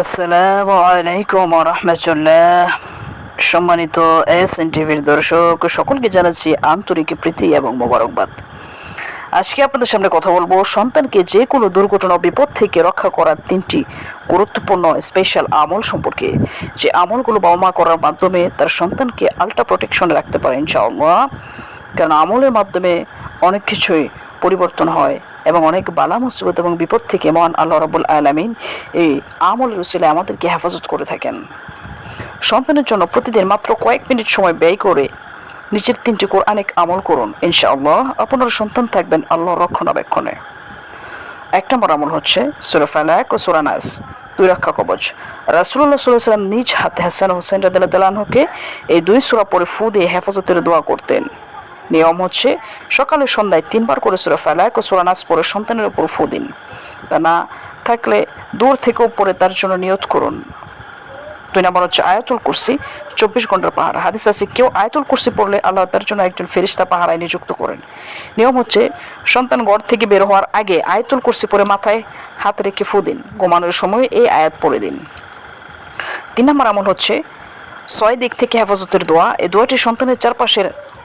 আসসালামু আলাইকুম রহমতুল্লাহ। সম্মানিত এস এন টিভির দর্শক, সকলকে জানাচ্ছি আন্তরিক প্রীতি এবং মোবারকবাদ। আজকে আপনাদের সামনে কথা বলব সন্তানকে যে কোনো দুর্ঘটনা বিপদ থেকে রক্ষা করার তিনটি গুরুত্বপূর্ণ স্পেশাল আমল সম্পর্কে। যে আমলগুলো বাবা মা করার মাধ্যমে তার সন্তানকে আল্ট্রা প্রোটেকশনে রাখতে পারে ইনশাআল্লাহ। কারণ আমলের মাধ্যমে অনেক কিছুই পরিবর্তন হয়। এবং অনেক বালা, মুসিবত এবং বিপদ থেকে মহান আল্লাহ রাবুল আলমিন এই আমলের উসিলে আমাদেরকে হেফাজত করে থাকেন। সন্তানের জন্য প্রতিদিন মাত্র কয়েক মিনিট সময় ব্যয় করে নিজের তিনটি কোরআনিক আমল করুন, ইনশাআল্লাহ। আপনার সন্তান থাকবেন আল্লাহ রক্ষণাবেক্ষণে। এক নম্বর আমল হচ্ছে সুরা ফালাক ও সুরানাস দুই রক্ষা কবচ রাসুল্লাহ সাল্লাম নিজ হাতে হাসান হোসেন রাদিল্লাহকে এই দুই সুরা পরে ফু দিয়ে হেফাজতের দোয়া করতেন। নিয়ম হচ্ছে সকালে সন্ধ্যায় তিনবার করে সুরা ফালাক ও সুরানাস পরে সন্তানের উপর ফু দিন। তা না থাকলে দূর থেকেও পরে তার জন্য নিয়ত করুন। দুই নম্বর হচ্ছে আয়াতুল কুরসি, চব্বিশ ঘণ্টার পাহাড় হাদিস আছে, কেউ আয়াতুল কুরসি পড়লে আল্লাহ তার জন্য একজন ফেরিস্তা পাহারায় নিযুক্ত করেন। নিয়ম হচ্ছে সন্তান ঘর থেকে বের হওয়ার আগে আয়াতুল কুরসি পরে মাথায় হাত রেখে ফু দিন, ঘুমানোর সময় এই আয়াত পড়ে দিন। তিন নম্বর আমল হচ্ছে, ছয় দিক থেকে হেফাজতের দোয়া। এই দোয়াটি সন্তানের চারপাশের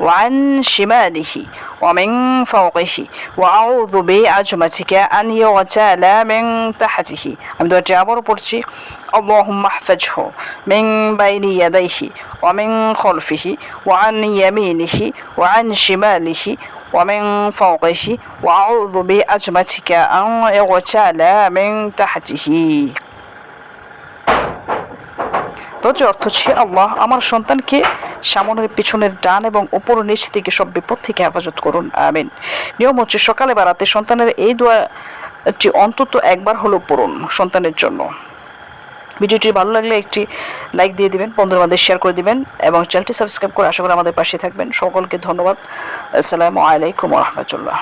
وعن شماله ومن فوقه وأعوذ بعظمتك أن يغتال من تحته আমি দোয়াটি আবারও পড়ছি اللهم احفظه من بين يديه ومن خلفه وعن يمينه وعن شماله ومن فوقه وأعوذ بعظمتك أن يغتال من تحته তো যে অর্থ হচ্ছে আল্লাহ। আমার সন্তানকে সামনের পিছনের ডান এবং উপর নিচ থেকে সব বিপদ থেকে হেফাজত করুন। আমিন। নিয়ম হচ্ছে সকালে বাড়াতে সন্তানের এই দোয়াটি অন্তত একবার হলো পড়ুন সন্তানের জন্য। ভিডিওটি ভালো লাগলে একটি লাইক দিয়ে দিবেন বন্ধুর মধ্যে শেয়ার করে দিবেন এবং চ্যানেলটি সাবস্ক্রাইব করে আশা করি আমাদের পাশে থাকবেন। সকলকে ধন্যবাদ। আসসালামু আলাইকুম রহমতুল্লাহ।